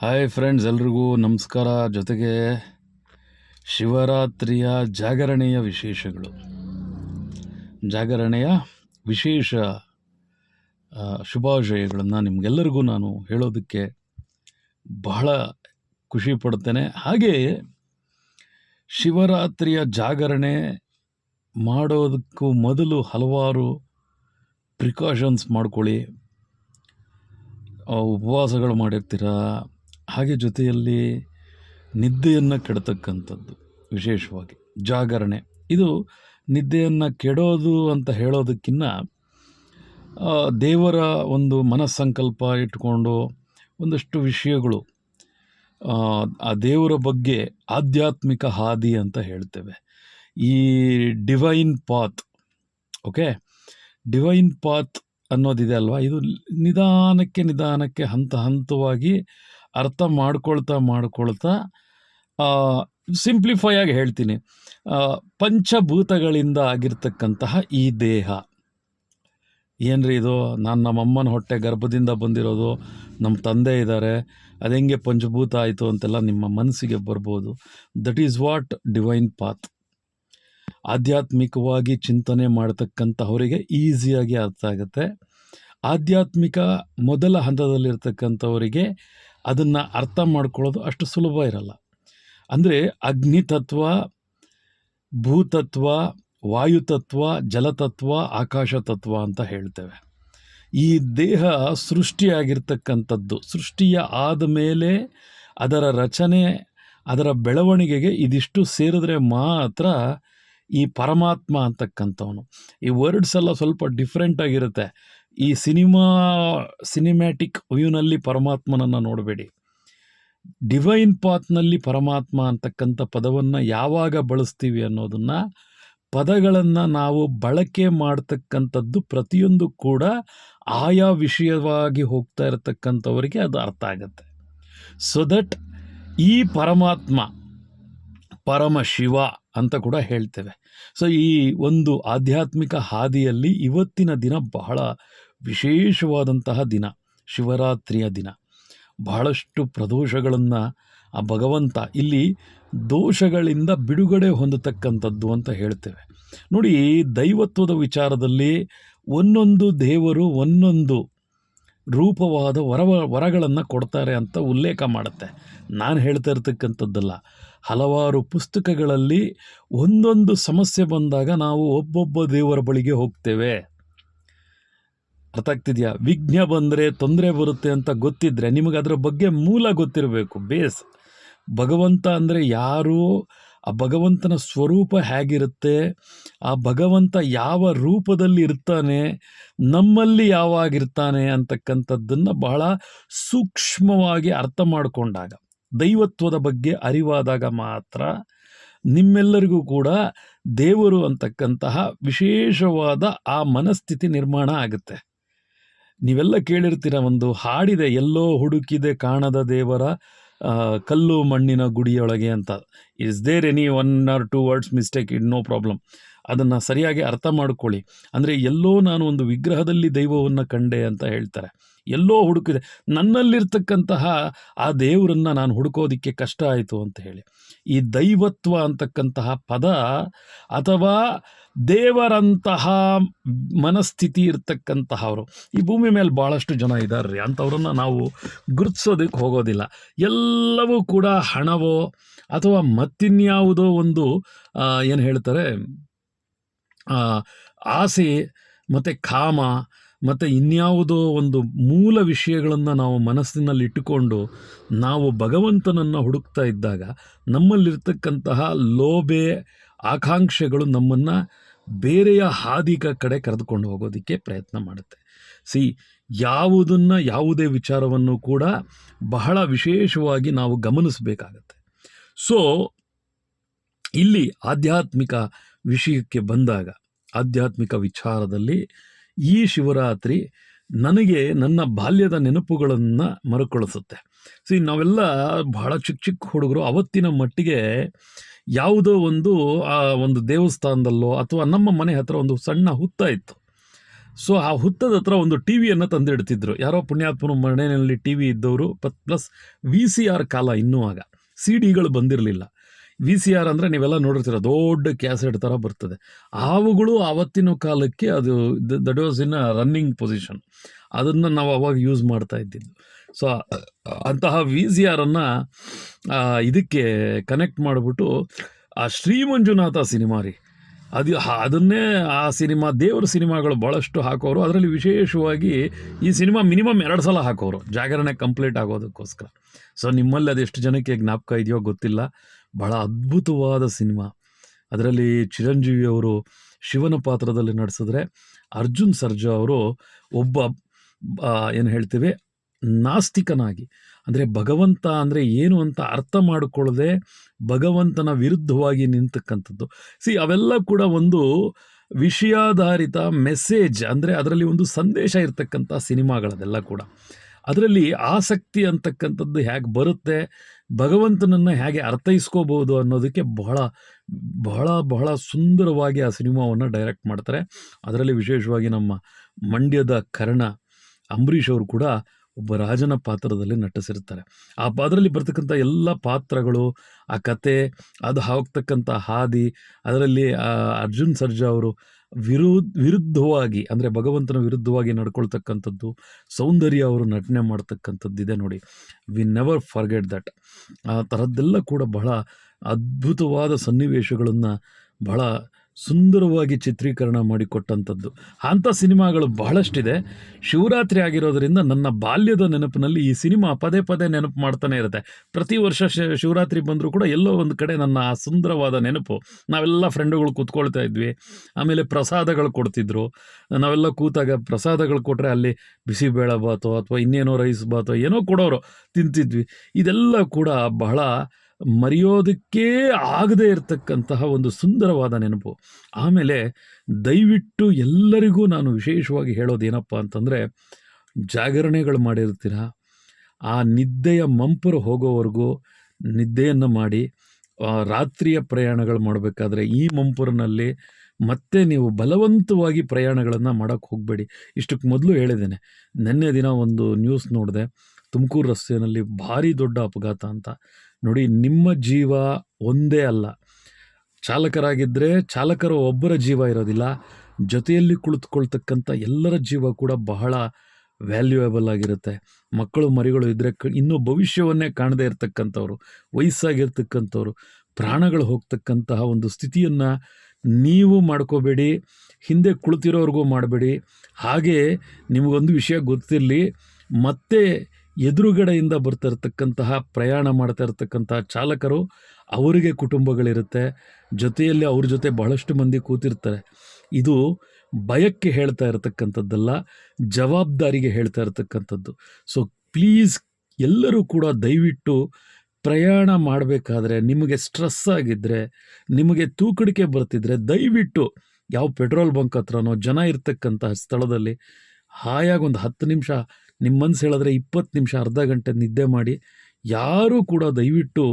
Hi friends ಎಲ್ರಿಗೂ ನಮಸ್ಕಾರ. ಜೊತೆಗೆ ಶಿವರಾತ್ರಿಯ ಜಾಗರಣೆಯ ವಿಶೇಷಗಳು. ಜಾಗರಣೆಯ ವಿಶೇಷ ಶುಭಾಶಯಗಳನ್ನು ನಿಮಗೆಲ್ಲರಿಗೂ ನಾನು ಹೇಳೋದಕ್ಕೆ ಬಹಳ ಖುಷಿ ಪಡ್ತೇನೆ ಹಾಗೆಯೇ ಶಿವರಾತ್ರಿಯ ಜಾಗರಣೆ ಮಾಡೋದಕ್ಕೂ ಮೊದಲು ಹಲವಾರು ಪ್ರಿಕಾಷನ್ಸ್ ಮಾಡ್ಕೊಳ್ಳಿ. ಉಪವಾಸಗಳು ಮಾಡಿರ್ತೀರ? ಹಾಗೆ ಜೊತೆಯಲ್ಲಿ ನಿದ್ದೆಯನ್ನು ಕೆಡತಕ್ಕಂಥದ್ದು ವಿಶೇಷವಾಗಿ ಜಾಗರಣೆ. ಇದು ನಿದ್ದೆಯನ್ನು ಕೆಡೋದು ಅಂತ ಹೇಳೋದಕ್ಕಿಂತ ದೇವರ ಒಂದು ಮನಸ್ಸಂಕಲ್ಪ ಇಟ್ಕೊಂಡು ಒಂದಷ್ಟು ವಿಷಯಗಳು ಆ, ದೇವರ ಬಗ್ಗೆ ಆಧ್ಯಾತ್ಮಿಕ ಹಾದಿ ಅಂತ ಹೇಳ್ತೇವೆ. ಈ divine path okay divine path ಅನ್ನೋದಿದೆ ಅಲ್ವಾ? ಇದು ನಿಧಾನಕ್ಕೆ ನಿಧಾನಕ್ಕೆ ಹಂತ ಹಂತವಾಗಿ ಅರ್ಥ ಮಾಡ್ಕೊಳ್ತಾ ಮಾಡ್ಕೊಳ್ತಾ ಸಿಂಪ್ಲಿಫೈ ಆಗಿ ಹೇಳ್ತೀನಿ. ಪಂಚಭೂತಗಳಿಂದ ಆಗಿರ್ತಕ್ಕಂತಹ ಈ ದೇಹ. ಏನ್ರಿ ಇದು? ನಾನು ನಮ್ಮ ಅಮ್ಮನ ಹೊಟ್ಟೆ ಗರ್ಭದಿಂದ ಬಂದಿರೋದು ನಮ್ಮ ತಂದೆ ಇದ್ದಾರೆ ಅದು ಹೆಂಗೆ ಪಂಚಭೂತ ಆಯಿತು ಅಂತೆಲ್ಲ ನಿಮ್ಮ ಮನಸ್ಸಿಗೆ ಬರ್ಬೋದು. That is what divine path ಆಧ್ಯಾತ್ಮಿಕವಾಗಿ ಚಿಂತನೆ ಮಾಡ್ತಕ್ಕಂಥವರಿಗೆ ಈಸಿಯಾಗಿ ಅರ್ಥ ಆಗುತ್ತೆ. ಆಧ್ಯಾತ್ಮಿಕ ಮೊದಲ ಹಂತದಲ್ಲಿರ್ತಕ್ಕಂಥವರಿಗೆ ಅದನ್ನು ಅರ್ಥ ಮಾಡ್ಕೊಳ್ಳೋದು ಅಷ್ಟು ಸುಲಭ ಇರಲ್ಲ. ಅಂದರೆ ಅಗ್ನಿತತ್ವ, ಭೂತತ್ವ, ವಾಯುತತ್ವ, ಜಲತತ್ವ ಆಕಾಶ ತತ್ವ ಅಂತ ಹೇಳ್ತೇವೆ. ಈ ದೇಹ ಸೃಷ್ಟಿಯಾಗಿರ್ತಕ್ಕಂಥದ್ದು, ಸೃಷ್ಟಿಯ ಆದ ಮೇಲೆ ಅದರ ರಚನೆ, ಅದರ ಬೆಳವಣಿಗೆಗೆ ಇದಿಷ್ಟು ಸೇರಿದ್ರೆ ಮಾತ್ರ ಈ ಪರಮಾತ್ಮ ಅಂತಕ್ಕಂಥವನು. ಈ ವರ್ಡ್ಸ್ ಎಲ್ಲ ಸ್ವಲ್ಪ ಡಿಫ್ರೆಂಟ್ ಆಗಿರುತ್ತೆ. ಈ ಸಿನಿಮಾ ಸಿನಿಮ್ಯಾಟಿಕ್ ವ್ಯೂನಲ್ಲಿ ಪರಮಾತ್ಮನನ್ನು ನೋಡಬೇಡಿ. ಡಿವೈನ್ ಪಾತ್ನಲ್ಲಿ ಪರಮಾತ್ಮ ಅಂತಕ್ಕಂಥ ಪದವನ್ನು ಯಾವಾಗ ಬಳಸ್ತೀವಿ ಅನ್ನೋದನ್ನು, ಪದಗಳನ್ನು ನಾವು ಬಳಕೆ ಮಾಡ್ತಕ್ಕಂಥದ್ದು ಪ್ರತಿಯೊಂದು ಕೂಡ ಆಯಾ ವಿಷಯವಾಗಿ ಹೋಗ್ತಾ ಇರತಕ್ಕಂಥವರಿಗೆ ಅದು ಅರ್ಥ ಆಗುತ್ತೆ. ಸೊ ದಟ್ ಈ ಪರಮಾತ್ಮ, ಪರಮ ಶಿವ ಅಂತ ಕೂಡ ಹೇಳ್ತೇವೆ. ಸೊ ಈ ಒಂದು ಆಧ್ಯಾತ್ಮಿಕ ಹಾದಿಯಲ್ಲಿ ಇವತ್ತಿನ ದಿನ ಬಹಳ ವಿಶೇಷವಾದಂತಹ ದಿನ, ಶಿವರಾತ್ರಿಯ ದಿನ. ಬಹಳಷ್ಟು ಪ್ರದೋಷಗಳನ್ನು ಆ ಭಗವಂತ ಇಲ್ಲಿ ದೋಷಗಳಿಂದ ಬಿಡುಗಡೆ ಹೊಂದತಕ್ಕಂಥದ್ದು ಅಂತ ಹೇಳ್ತೇವೆ. ನೋಡಿ ದೈವತ್ವದ ವಿಚಾರದಲ್ಲಿ ಒಂದೊಂದು ದೇವರು ಒಂದೊಂದು ರೂಪವಾದ ವರ ವರಗಳನ್ನು ಕೊಡ್ತಾರೆ ಅಂತ ಉಲ್ಲೇಖ ಮಾಡುತ್ತೆ. ನಾನು ಹೇಳ್ತಾ ಇರ್ತಕ್ಕಂಥದ್ದಲ್ಲ, ಹಲವಾರು ಪುಸ್ತಕಗಳಲ್ಲಿ ಒಂದೊಂದು ಸಮಸ್ಯೆ ಬಂದಾಗ ನಾವು ಒಬ್ಬೊಬ್ಬ ದೇವರ ಬಳಿಗೆ ಹೋಗ್ತೇವೆ. ಅರ್ಥ ಆಗ್ತಿದೆಯಾ ವಿಘ್ನ ಬಂದರೆ ತೊಂದರೆ ಬರುತ್ತೆ ಅಂತ ಗೊತ್ತಿದ್ದರೆ ನಿಮಗೆ ಅದರ ಬಗ್ಗೆ ಮೂಲ ಗೊತ್ತಿರಬೇಕು, ಬೇಸ್. ಭಗವಂತ ಅಂದರೆ ಯಾರು? ಆ ಭಗವಂತನ ಸ್ವರೂಪ ಹೇಗಿರುತ್ತೆ? ಆ ಭಗವಂತ ಯಾವ ರೂಪದಲ್ಲಿ ಇರ್ತಾನೆ? ನಮ್ಮಲ್ಲಿ ಯಾವಾಗಿರ್ತಾನೆ ಅಂತಕ್ಕಂಥದ್ದನ್ನು ಬಹಳ ಸೂಕ್ಷ್ಮವಾಗಿ ಅರ್ಥ ಮಾಡಿಕೊಂಡಾಗ, ದೈವತ್ವದ ಬಗ್ಗೆ ಅರಿವಾದಾಗ ಮಾತ್ರ ನಿಮ್ಮೆಲ್ಲರಿಗೂ ಕೂಡ ದೇವರು ಅಂತಕ್ಕಂತಹ ವಿಶೇಷವಾದ ಆ ಮನಸ್ಥಿತಿ ನಿರ್ಮಾಣ ಆಗುತ್ತೆ. ನೀವೆಲ್ಲ ಕೇಳಿರ್ತೀರ ಒಂದು ಹಾಡಿದೆ, ಎಲ್ಲೋ ಹುಡುಕಿದೆ ಕಾಣದ ದೇವರ ಕಲ್ಲು ಮಣ್ಣಿನ ಗುಡಿಯೊಳಗೆ ಅಂತ. Is there any one or two words mistake it no problem ಅದನ್ನು ಸರಿಯಾಗಿ ಅರ್ಥ ಮಾಡ್ಕೊಳ್ಳಿ. ಅಂದರೆ ಎಲ್ಲೋ ನಾನು ಒಂದು ವಿಗ್ರಹದಲ್ಲಿ ದೈವವನ್ನು ಕಂಡೆ ಅಂತ ಹೇಳ್ತಾರೆ. ಎಲ್ಲೋ ಹುಡುಕಿದೆ. ನನ್ನಲ್ಲಿರ್ತಕ್ಕಂತಹ ಆ ದೇವರನ್ನು ನಾನು ಹುಡುಕೋದಿಕ್ಕೆ ಕಷ್ಟ ಆಯಿತು ಅಂತ ಹೇಳಿ. ಈ ದೈವತ್ವ ಅಂತಕ್ಕಂತಹ ಪದ ಅಥವಾ ದೇವರಂತಹ ಮನಸ್ಥಿತಿ ಇರ್ತಕ್ಕಂತಹವರು ಈ ಭೂಮಿ ಮೇಲೆ ಭಾಳಷ್ಟು ಜನ ಇದ್ದಾರೆ ರೀ ಅಂಥವ್ರನ್ನ ನಾವು ಗುರುತಿಸೋದಕ್ಕೆ ಹೋಗೋದಿಲ್ಲ. ಎಲ್ಲವೂ ಕೂಡ ಹಣವೋ ಅಥವಾ ಮತ್ತಿನ್ಯಾವುದೋ ಒಂದು ಏನು ಹೇಳ್ತಾರೆ ಆಸೆ ಮತ್ತು ಕಾಮ ಮತ್ತು ಇನ್ಯಾವುದೋ ಒಂದು ಮೂಲ ವಿಷಯಗಳನ್ನು ನಾವು ಮನಸ್ಸಿನಲ್ಲಿ ಇಟ್ಟುಕೊಂಡು ನಾವು ಭಗವಂತನನ್ನು ಹುಡುಕ್ತಾ ಇದ್ದಾಗ ನಮ್ಮಲ್ಲಿರ್ತಕ್ಕಂತಹ ಲೋಭೆ, ಆಕಾಂಕ್ಷೆಗಳು ನಮ್ಮನ್ನು ಬೇರೆಯ ಹಾದಿಗ ಕಡೆ ಕರೆದುಕೊಂಡು ಹೋಗೋದಕ್ಕೆ ಪ್ರಯತ್ನ ಮಾಡುತ್ತೆ. ಸಿ ಯಾವುದನ್ನು ಯಾವುದೇ ವಿಚಾರವನ್ನು ಕೂಡ ಬಹಳ ವಿಶೇಷವಾಗಿ ನಾವು ಗಮನಿಸಬೇಕಾಗತ್ತೆ. ಸೊ ಇಲ್ಲಿ ಆಧ್ಯಾತ್ಮಿಕ ವಿಷಯಕ್ಕೆ ಬಂದಾಗ, ಆಧ್ಯಾತ್ಮಿಕ ವಿಚಾರದಲ್ಲಿ ಈ ಶಿವರಾತ್ರಿ ನನಗೆ ನನ್ನ ಬಾಲ್ಯದ ನೆನಪುಗಳನ್ನು ಮರುಕಳಿಸುತ್ತೆ. ಸಿ ನಾವೆಲ್ಲ ಬಹಳ ಚಿಕ್ಕ ಚಿಕ್ಕ ಹುಡುಗರು, ಅವತ್ತಿನ ಮಟ್ಟಿಗೆ ಯಾವುದೋ ಒಂದು, ಆ, ಒಂದು ದೇವಸ್ಥಾನದಲ್ಲೋ ಅಥವಾ ನಮ್ಮ ಮನೆ ಹತ್ರ ಒಂದು ಸಣ್ಣ ಹುತ್ತ ಇತ್ತು. ಸೊ ಆ ಹುತ್ತದ ಹತ್ರ ಒಂದು ಟಿ ವಿಯನ್ನು ತಂದಿಡ್ತಿದ್ರು. ಯಾರೋ ಪುಣ್ಯಾತ್ಮನ ಮನೆಯಲ್ಲಿ ಟಿ ವಿ ಇದ್ದವರು ಪ್ಲಸ್ ವಿ ಸಿ ಆರ್ ಕಾಲ ಇನ್ನೂ ಆಗ. ಸಿ ಡಿಗಳು ಬಂದಿರಲಿಲ್ಲ. ವಿ ಸಿ ಆರ್ ಅಂದರೆ ನೀವೆಲ್ಲ ನೋಡಿರ್ತೀರ, ದೊಡ್ಡ ಕ್ಯಾಸೆಟ್ ಥರ ಬರ್ತದೆ. ಆವುಗಳು ಆವತ್ತಿನ ಕಾಲಕ್ಕೆ ಅದು that was in running position ಅದನ್ನು ನಾವು ಅವಾಗ ಯೂಸ್ ಮಾಡ್ತಾ ಇದ್ದಿದ್ದು. ಸೊ ಅಂತಹ ವಿ ಸಿ ಆರನ್ನು ಇದಕ್ಕೆ ಕನೆಕ್ಟ್ ಮಾಡಿಬಿಟ್ಟು, ಆ ಶ್ರೀ ಮಂಜುನಾಥ ಸಿನಿಮಾ ರೀ. ಅದು ಅದನ್ನೇ ಆ ಸಿನಿಮಾ, ದೇವರ ಸಿನಿಮಾಗಳು ಭಾಳಷ್ಟು ಹಾಕೋರು. ಅದರಲ್ಲಿ ವಿಶೇಷವಾಗಿ ಈ ಸಿನಿಮಾ ಮಿನಿಮಮ್ ಎರಡು ಸಲ ಹಾಕೋರು. ಜಾಗರಣೆ ಕಂಪ್ಲೀಟ್ ಆಗೋದಕ್ಕೋಸ್ಕರ. ಸೊ ನಿಮ್ಮಲ್ಲಿ ಅದೆಷ್ಟು ಜನಕ್ಕೆ ಜ್ಞಾಪಕ ಇದೆಯೋ ಗೊತ್ತಿಲ್ಲ. ಬಹಳ ಅದ್ಭುತವಾದ ಸಿನಿಮಾ. ಅದರಲ್ಲಿ ಚಿರಂಜೀವಿ ಅವರು ಶಿವನ ಪಾತ್ರದಲ್ಲಿ ನಡೆಸಿದ್ರೆ, ಅರ್ಜುನ್ ಸರ್ಜಾ ಅವರು ಒಬ್ಬ ಏನು ಹೇಳ್ತೀವಿ ನಾಸ್ತಿಕನಾಗಿ. ಅಂದರೆ ಭಗವಂತ ಅಂದರೆ ಏನು ಅಂತ ಅರ್ಥ ಮಾಡಿಕೊಳ್ಳದೆ ಭಗವಂತನ ವಿರುದ್ಧವಾಗಿ ನಿಂತಕ್ಕಂಥದ್ದು. ಸಿ ಅವೆಲ್ಲ ಕೂಡ ಒಂದು ವಿಷಯಾಧಾರಿತ ಮೆಸೇಜ್ ಅಂದರೆ ಅದರಲ್ಲಿ ಒಂದು ಸಂದೇಶ ಇರತಕ್ಕಂಥ ಸಿನಿಮಾಗಳದೆಲ್ಲ ಕೂಡ. ಅದರಲ್ಲಿ ಆಸಕ್ತಿ ಅಂತಕ್ಕಂಥದ್ದು ಹೇಗೆ ಬರುತ್ತೆ, ಭಗವಂತನನ್ನು ಹೇಗೆ ಅರ್ಥೈಸ್ಕೋಬೋದು ಅನ್ನೋದಕ್ಕೆ ಬಹಳ ಬಹಳ ಬಹಳ ಸುಂದರವಾಗಿ ಆ ಸಿನಿಮಾವನ್ನು ಡೈರೆಕ್ಟ್ ಮಾಡ್ತಾರೆ. ಅದರಲ್ಲಿ ವಿಶೇಷವಾಗಿ ನಮ್ಮ ಮಂಡ್ಯದ ಕರ್ಣ ಅಂಬರೀಷ್ ಅವರು ಕೂಡ ಒಬ್ಬ ರಾಜನ ಪಾತ್ರದಲ್ಲಿ ನಟಿಸಿರ್ತಾರೆ ಆ ಪಾತ್ರದಲ್ಲಿ ಬರ್ತಕ್ಕಂಥ ಎಲ್ಲ ಪಾತ್ರಗಳು, ಆ ಕತೆ, ಅದು ಹೋಗ್ತಕ್ಕಂಥ ಹಾದಿ, ಅದರಲ್ಲಿ ಅರ್ಜುನ್ ಸರ್ಜಾ ಅವರು ವಿರು ವಿರುದ್ಧವಾಗಿ, ಅಂದರೆ ಭಗವಂತನ ವಿರುದ್ಧವಾಗಿ ನಡ್ಕೊಳ್ತಕ್ಕಂಥದ್ದು, ಸೌಂದರ್ಯ ಅವರು ನಟನೆ ಮಾಡ್ತಕ್ಕಂಥದ್ದು ಇದೆ ನೋಡಿ. ವಿ ನೆವರ್ ಫರ್ಗೆಟ್ ದಟ್ ಆ ಥರದ್ದೆಲ್ಲ ಕೂಡ ಬಹಳ ಅದ್ಭುತವಾದ ಸನ್ನಿವೇಶಗಳನ್ನು ಬಹಳ ಸುಂದರವಾಗಿ ಚಿತ್ರೀಕರಣ ಮಾಡಿಕೊಟ್ಟಂಥದ್ದು. ಅಂಥ ಸಿನಿಮಾಗಳು ಬಹಳಷ್ಟಿದೆ. ಶಿವರಾತ್ರಿ ಆಗಿರೋದರಿಂದ ನನ್ನ ಬಾಲ್ಯದ ನೆನಪಿನಲ್ಲಿ ಈ ಸಿನಿಮಾ ಪದೇ ಪದೇ ನೆನಪು ಮಾಡ್ತಾನೆ ಇರುತ್ತೆ. ಪ್ರತಿ ವರ್ಷ ಶಿವರಾತ್ರಿ ಬಂದರೂ ಕೂಡ ಎಲ್ಲೋ ಒಂದು ಕಡೆ ನನ್ನ ಆ ಸುಂದರವಾದ ನೆನಪು. ನಾವೆಲ್ಲ ಫ್ರೆಂಡುಗಳು ಕೂತ್ಕೊಳ್ತಾ ಇದ್ವಿ. ಆಮೇಲೆ ಪ್ರಸಾದಗಳು ಕೊಡ್ತಿದ್ರು. ನಾವೆಲ್ಲ ಕೂತಾಗ ಪ್ರಸಾದಗಳು ಕೊಟ್ಟರೆ ಅಲ್ಲಿ ಬಿಸಿಬೇಳೆ ಬಾತೋ ಅಥವಾ ಇನ್ನೇನೋ ರೈಸ್ ಬಾತೋ ಏನೋ ಕೊಡೋರು ತಿಂತಿದ್ವಿ. ಇದೆಲ್ಲ ಕೂಡ ಬಹಳ ಮರೆಯೋದಕ್ಕೇ ಆಗದೇ ಇರತಕ್ಕಂತಹ ಒಂದು ಸುಂದರವಾದ ನೆನಪು. ಆಮೇಲೆ ದಯವಿಟ್ಟು ಎಲ್ಲರಿಗೂ ನಾನು ವಿಶೇಷವಾಗಿ ಹೇಳೋದೇನಪ್ಪ ಅಂತಂದರೆ, ಜಾಗರಣೆಗಳು ಮಾಡಿರ್ತೀರ, ಆ ನಿದ್ದೆಯ ಮಂಪರು ಹೋಗೋವರೆಗೂ ನಿದ್ದೆಯನ್ನು ಮಾಡಿ ರಾತ್ರಿಯ ಪ್ರಯಾಣಗಳು ಮಾಡಬೇಕಾದ್ರೆ ಈ ಮಂಪುರನಲ್ಲಿ ಮತ್ತೆ ನೀವು ಬಲವಂತವಾಗಿ ಪ್ರಯಾಣಗಳನ್ನು ಮಾಡೋಕ್ಕೆ ಹೋಗಬೇಡಿ. ಇಷ್ಟಕ್ಕೆ ಮೊದಲು ಹೇಳಿದ್ದೇನೆ, ನಿನ್ನೆ ದಿನ ಒಂದು ನ್ಯೂಸ್ ನೋಡಿದೆ, ತುಮಕೂರು ರಸ್ತೆಯಲ್ಲಿ ಭಾರಿ ದೊಡ್ಡ ಅಪಘಾತ ಅಂತ. ನೋಡಿ, ನಿಮ್ಮ ಜೀವ ಒಂದೇ ಅಲ್ಲ. ಚಾಲಕರಾಗಿದ್ದರೆ ಚಾಲಕರ ಒಬ್ಬರ ಜೀವ ಇರೋದಿಲ್ಲ. ಜೊತೆಯಲ್ಲಿ ಕುಳಿತುಕೊಳ್ತಕ್ಕಂಥ ಎಲ್ಲರ ಜೀವ ಕೂಡ ಬಹಳ ವ್ಯಾಲ್ಯೂಯಬಲ್ ಆಗಿರುತ್ತೆ. ಮಕ್ಕಳು, ಮರಿಗಳು ಇದ್ದರೆ ಕ, ಇನ್ನೂ ಭವಿಷ್ಯವನ್ನೇ ಕಾಣದೇ ಇರತಕ್ಕಂಥವ್ರು, ವಯಸ್ಸಾಗಿರ್ತಕ್ಕಂಥವ್ರು, ಪ್ರಾಣಗಳು ಹೋಗ್ತಕ್ಕಂತಹ ಒಂದು ಸ್ಥಿತಿಯನ್ನು ನೀವು ಮಾಡ್ಕೋಬೇಡಿ, ಹಿಂದೆ ಕುಳಿತಿರೋರ್ಗೂ ಮಾಡಬೇಡಿ. ಹಾಗೆ ನಿಮಗೊಂದು ವಿಷಯ ಗೊತ್ತಿರಲಿ, ಮತ್ತೆ ಎದುರುಗಡೆಯಿಂದ ಬರ್ತಾ ಇರತಕ್ಕಂತಹ ಪ್ರಯಾಣ ಮಾಡ್ತಾ ಚಾಲಕರು ಅವರಿಗೆ ಕುಟುಂಬಗಳಿರುತ್ತೆ. ಜೊತೆಯಲ್ಲಿ ಅವ್ರ ಜೊತೆ ಬಹಳಷ್ಟು ಮಂದಿ ಕೂತಿರ್ತಾರೆ. ಇದು ಭಯಕ್ಕೆ ಹೇಳ್ತಾ ಇರತಕ್ಕಂಥದ್ದಲ್ಲ, ಜವಾಬ್ದಾರಿಗೆ ಹೇಳ್ತಾ ಇರತಕ್ಕಂಥದ್ದು. ಸೊ ಪ್ಲೀಸ್ ಎಲ್ಲರೂ ಕೂಡ ದಯವಿಟ್ಟು ಪ್ರಯಾಣ ಮಾಡಬೇಕಾದ್ರೆ, ನಿಮಗೆ ಸ್ಟ್ರೆಸ್ ಆಗಿದ್ದರೆ ನಿಮಗೆ ತೂಕಡಿಕೆ ಬರ್ತಿದ್ರೆ ದಯವಿಟ್ಟು ಯಾವ ಪೆಟ್ರೋಲ್ ಬಂಕ್ ಹತ್ರನೋ, ಜನ ಇರ್ತಕ್ಕಂತಹ ಸ್ಥಳದಲ್ಲಿ ಹಾಯಾಗಿ ಒಂದು ಹತ್ತು ನಿಮಿಷ ನಿಮ್ಮ ಮನ್ಸು ಹೇಳಿದ್ರೆ ಇಪ್ಪತ್ತು ನಿಮಿಷ ಅರ್ಧ ಗಂಟೆ ನಿದ್ದೆ ಮಾಡಿ, ಯಾರೂ ಕೂಡ ದಯವಿಟ್ಟು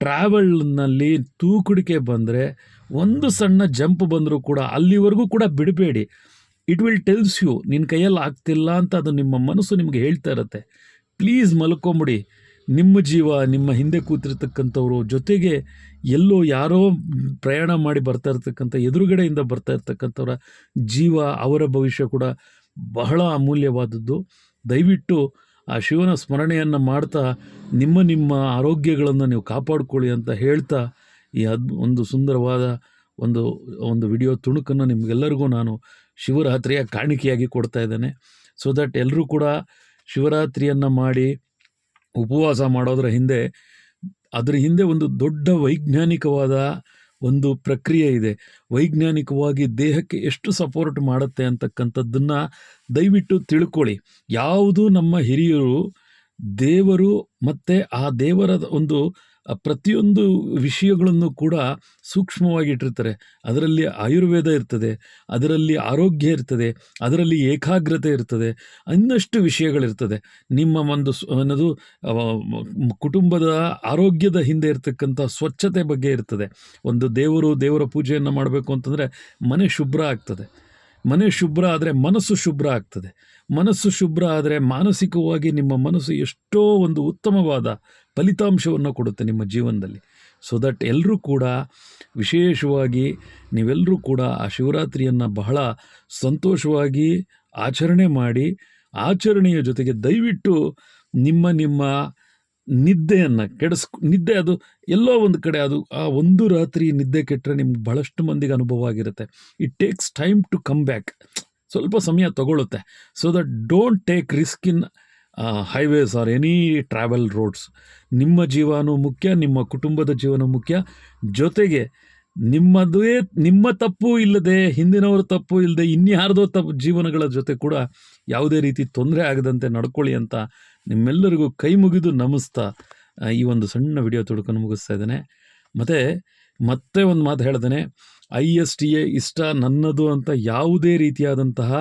ಟ್ರಾವೆಲ್ನಲ್ಲಿ ತೂಕಡಿಕೆ ಬಂದರೆ, ಒಂದು ಸಣ್ಣ ಜಂಪ್ ಬಂದರೂ ಕೂಡ ಅಲ್ಲಿವರೆಗೂ ಕೂಡ ಬಿಡಬೇಡಿ. ಇಟ್ ವಿಲ್ ಟೆಲ್ಸ್ ಯು ನಿನ್ನ ಕೈಯಲ್ಲಿ ಆಗ್ತಿಲ್ಲ ಅಂತ ಅದು ನಿಮ್ಮ ಮನಸ್ಸು ನಿಮಗೆ ಹೇಳ್ತಾ ಇರುತ್ತೆ. ಪ್ಲೀಸ್ ಮಲ್ಕೊಂಬಿಡಿ. ನಿಮ್ಮ ಜೀವ, ನಿಮ್ಮ ಹಿಂದೆ ಕೂತಿರ್ತಕ್ಕಂಥವ್ರು ಜೊತೆಗೆ ಎಲ್ಲೋ ಯಾರೋ ಪ್ರಯಾಣ ಮಾಡಿ ಬರ್ತಾ ಇರ್ತಕ್ಕಂಥ, ಎದುರುಗಡೆಯಿಂದ ಬರ್ತಾ ಇರ್ತಕ್ಕಂಥವ್ರ ಜೀವ, ಅವರ ಭವಿಷ್ಯ ಕೂಡ ಬಹಳ ಅಮೂಲ್ಯವಾದದ್ದು. ದಯವಿಟ್ಟು ಆ ಶಿವನ ಸ್ಮರಣೆಯನ್ನು ಮಾಡ್ತಾ ನಿಮ್ಮ ನಿಮ್ಮ ಆರೋಗ್ಯಗಳನ್ನು ನೀವು ಕಾಪಾಡಿಕೊಳ್ಳಿ ಅಂತ ಹೇಳ್ತಾ ಈ ಅದ್ ಒಂದು ಸುಂದರವಾದ ಒಂದು ಒಂದು ವಿಡಿಯೋ ತುಣುಕನ್ನು ನಿಮಗೆಲ್ಲರಿಗೂ ನಾನು ಶಿವರಾತ್ರಿಯ ಕಾಣಿಕೆಯಾಗಿ ಕೊಡ್ತಾ ಇದ್ದೇನೆ. ಸೊ ದಟ್ ಎಲ್ಲರೂ ಕೂಡ ಶಿವರಾತ್ರಿಯನ್ನು ಮಾಡಿ ಉಪವಾಸ ಮಾಡೋದರ ಹಿಂದೆ, ಅದರ ಹಿಂದೆ ಒಂದು ದೊಡ್ಡ ವೈಜ್ಞಾನಿಕವಾದ ಒಂದು ಪ್ರಕ್ರಿಯೆ ಇದೆ. ವೈಜ್ಞಾನಿಕವಾಗಿ ದೇಹಕ್ಕೆ ಎಷ್ಟು ಸಪೋರ್ಟ್ ಮಾಡುತ್ತೆ ಅಂತಕ್ಕಂಥದ್ದನ್ನು ದಯವಿಟ್ಟು ತಿಳ್ಕೊಳ್ಳಿ. ಯಾವುದು ನಮ್ಮ ಹಿರಿಯರು ದೇವರು ಮತ್ತು ಆ ದೇವರ ಒಂದು ಪ್ರತಿಯೊಂದು ವಿಷಯಗಳನ್ನು ಕೂಡ ಸೂಕ್ಷ್ಮವಾಗಿ ಇಟ್ಟಿರ್ತಾರೆ. ಅದರಲ್ಲಿ ಆಯುರ್ವೇದ ಇರ್ತದೆ, ಅದರಲ್ಲಿ ಆರೋಗ್ಯ ಇರ್ತದೆ, ಅದರಲ್ಲಿ ಏಕಾಗ್ರತೆ ಇರ್ತದೆ, ಇನ್ನಷ್ಟು ವಿಷಯಗಳಿರ್ತದೆ. ನಿಮ್ಮ ಒಂದು ಅನ್ನೋದು ಕುಟುಂಬದ ಆರೋಗ್ಯದ ಹಿಂದೆ ಇರತಕ್ಕಂಥ ಸ್ವಚ್ಛತೆ ಬಗ್ಗೆ ಇರ್ತದೆ. ಒಂದು ದೇವರು ದೇವರ ಪೂಜೆಯನ್ನು ಮಾಡಬೇಕು ಅಂತಂದರೆ ಮನೆ ಶುಭ್ರ ಆಗ್ತದೆ. ಮನೆ ಶುಭ್ರ ಆದರೆ ಮನಸ್ಸು ಶುಭ್ರ ಆಗ್ತದೆ. ಮನಸ್ಸು ಶುಭ್ರ ಆದರೆ ಮಾನಸಿಕವಾಗಿ ನಿಮ್ಮ ಮನಸ್ಸು ಎಷ್ಟೋ ಒಂದು ಉತ್ತಮವಾದ ಫಲಿತಾಂಶವನ್ನು ಕೊಡುತ್ತೆ ನಿಮ್ಮ ಜೀವನದಲ್ಲಿ. ಸೊ ದಟ್ ಎಲ್ಲರೂ ಕೂಡ ವಿಶೇಷವಾಗಿ ನೀವೆಲ್ಲರೂ ಕೂಡ ಆ ಶಿವರಾತ್ರಿಯನ್ನು ಬಹಳ ಸಂತೋಷವಾಗಿ ಆಚರಣೆ ಮಾಡಿ, ಆಚರಣೆಯ ಜೊತೆಗೆ ದಯವಿಟ್ಟು ನಿಮ್ಮ ನಿಮ್ಮ ನಿದ್ದೆಯನ್ನು ಕೆಡಿಸ್ ನಿದ್ದೆ ಅದು ಎಲ್ಲೋ ಒಂದು ಕಡೆ ಅದು ಆ ಒಂದು ರಾತ್ರಿ ನಿದ್ದೆ ಕೆಟ್ಟರೆ ನಿಮ್ಗೆ ಬಹಳಷ್ಟು ಮಂದಿಗೆ ಅನುಭವ ಆಗಿರುತ್ತೆ. It takes time to come back ಸ್ವಲ್ಪ ಸಮಯ ತಗೊಳ್ಳುತ್ತೆ so that don't take risk in highways or any travel roads ನಿಮ್ಮ ಜೀವನೂ ಮುಖ್ಯ, ನಿಮ್ಮ ಕುಟುಂಬದ ಜೀವನ ಮುಖ್ಯ. ಜೊತೆಗೆ ನಿಮ್ಮದೇ, ನಿಮ್ಮ ತಪ್ಪು ಇಲ್ಲದೆ, ಹಿಂದಿನವರ ತಪ್ಪು ಇಲ್ಲದೆ, ಇನ್ಯಾರ್ದೋ ತಪ್ಪು ಜೀವನಗಳ ಜೊತೆ ಕೂಡ ಯಾವುದೇ ರೀತಿ ತೊಂದರೆ ಆಗದಂತೆ ನಡ್ಕೊಳ್ಳಿ ಅಂತ ನಿಮ್ಮೆಲ್ಲರಿಗೂ ಕೈ ಮುಗಿದು ನಮಿಸ್ತಾ ಈ ಒಂದು ಸಣ್ಣ ವಿಡಿಯೋ ತುಡುಕನ್ನು ಮುಗಿಸ್ತಾ ಇದ್ದೇನೆ. ಮತ್ತು, ಮತ್ತೆ ಒಂದು ಮಾತು ಹೇಳ್ದೇನೆ ಐ ಎಸ್ ಟಿ ಎ ಇಷ್ಟ ನನ್ನದು ಅಂತ ಯಾವುದೇ ರೀತಿಯಾದಂತಹ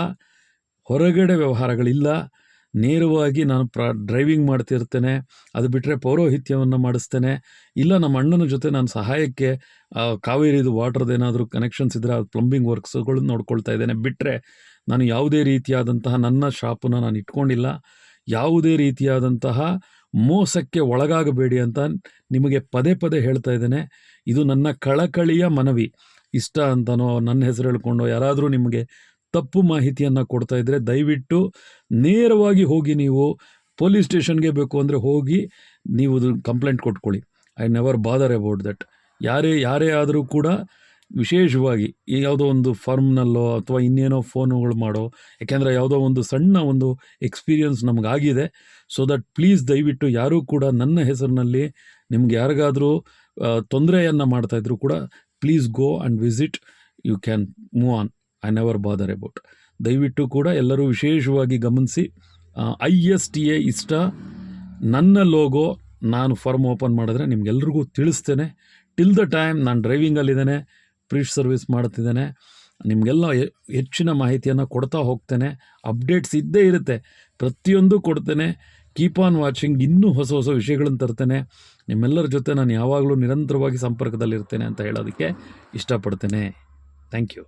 ಹೊರಗಡೆ ವ್ಯವಹಾರಗಳಿಲ್ಲ. ನೇರವಾಗಿ ನಾನು ಪ್ರಾ ಡ್ರೈವಿಂಗ್ ಮಾಡ್ತಿರ್ತೇನೆ, ಅದು ಬಿಟ್ಟರೆ ಪೌರೋಹಿತ್ಯವನ್ನು ಮಾಡಿಸ್ತೇನೆ. ಇಲ್ಲ, ನಮ್ಮ ಅಣ್ಣನ ಜೊತೆ ನಾನು ಸಹಾಯಕ್ಕೆ ಕಾವೇರಿದು ವಾಟರ್ದು ಏನಾದರೂ ಕನೆಕ್ಷನ್ಸ್ ಇದ್ದರೆ ಅದು ಪ್ಲಂಬಿಂಗ್ ವರ್ಕ್ಸ್ಗಳು ನೋಡ್ಕೊಳ್ತಾ ಇದ್ದೇನೆ. ಬಿಟ್ಟರೆ ನಾನು ಯಾವುದೇ ರೀತಿಯಾದಂತಹ ನನ್ನ ಶಾಪನ್ನು ನಾನು ಇಟ್ಕೊಂಡಿಲ್ಲ. ಯಾವುದೇ ರೀತಿಯಾದಂತಹ ಮೋಸಕ್ಕೆ ಒಳಗಾಗಬೇಡಿ ಅಂತ ನಿಮಗೆ ಪದೇ ಪದೇ ಹೇಳ್ತಾ ಇದ್ದೇನೆ. ಇದು ನನ್ನ ಕಳಕಳಿಯ ಮನವಿ. ಇಷ್ಟ ಅಂತನೋ ನನ್ನ ಹೆಸರು ಹೇಳ್ಕೊಂಡು ಯಾರಾದರೂ ನಿಮಗೆ ತಪ್ಪು ಮಾಹಿತಿಯನ್ನು ಕೊಡ್ತಾ ಇದ್ದರೆ ದಯವಿಟ್ಟು ನೇರವಾಗಿ ಹೋಗಿ ನೀವು ಪೊಲೀಸ್ ಸ್ಟೇಷನ್ಗೆ ಬೇಕು ಅಂದರೆ ಹೋಗಿ ನೀವು complaint ಕೊಟ್ಕೊಳ್ಳಿ. I never bother about that. ಯಾರೇ ಯಾರೇ ಆದರೂ ಕೂಡ ವಿಶೇಷವಾಗಿ ಯಾವುದೋ ಒಂದು ಫರ್ಮ್ನಲ್ಲೋ ಅಥವಾ ಇನ್ನೇನೋ ಫೋನುಗಳು ಮಾಡೋ, ಯಾಕೆಂದರೆ ಯಾವುದೋ ಒಂದು ಸಣ್ಣ ಒಂದು ಎಕ್ಸ್ಪೀರಿಯನ್ಸ್ ನಮಗಾಗಿದೆ. ಸೊ ದಟ್ ಪ್ಲೀಸ್ ದಯವಿಟ್ಟು ಯಾರೂ ಕೂಡ ನನ್ನ ಹೆಸರಿನಲ್ಲಿ ನಿಮ್ಗೆ ಯಾರಿಗಾದರೂ ತೊಂದರೆಯನ್ನು ಮಾಡ್ತಾಯಿದ್ರು ಕೂಡ please go and visit you can move on I never bother about ದಯವಿಟ್ಟು ಕೂಡ ಎಲ್ಲರೂ ವಿಶೇಷವಾಗಿ ಗಮನಿಸಿ ಐ ಎಸ್ ಟಿ ಎ ಇಷ್ಟ. ನನ್ನ ಲೋಗೋ ನಾನು ಫರ್ಮ್ ಓಪನ್ ಮಾಡಿದ್ರೆ ನಿಮ್ಗೆಲ್ರಿಗೂ ತಿಳಿಸ್ತೇನೆ. ಟಿಲ್ ದ ಟೈಮ್ ನಾನು ಡ್ರೈವಿಂಗಲ್ಲಿದ್ದೇನೆ ಪ್ರೀಶ್ ಸರ್ವಿಸ್ ಮಾಡ್ತಿದ್ದೇನೆ, ನಿಮಗೆಲ್ಲ ಹೆಚ್ಚಿನ ಮಾಹಿತಿಯನ್ನು ಕೊಡ್ತಾ ಹೋಗ್ತೇನೆ. ಅಪ್ಡೇಟ್ಸ್ ಇದ್ದೇ ಇರುತ್ತೆ. ಪ್ರತಿಯೊಂದು ಕೊಡ್ತೇನೆ. ಕೀಪ್ ಆನ್ ವಾಚಿಂಗ್ ಇನ್ನೂ ಹೊಸ ಹೊಸ ವಿಷಯಗಳನ್ನು ತರ್ತೇನೆ. ನಿಮ್ಮೆಲ್ಲರ ಜೊತೆ ನಾನು ಯಾವಾಗಲೂ ನಿರಂತರವಾಗಿ ಸಂಪರ್ಕದಲ್ಲಿರ್ತೇನೆ ಅಂತ ಹೇಳೋದಕ್ಕೆ ಇಷ್ಟಪಡ್ತೇನೆ. Thank you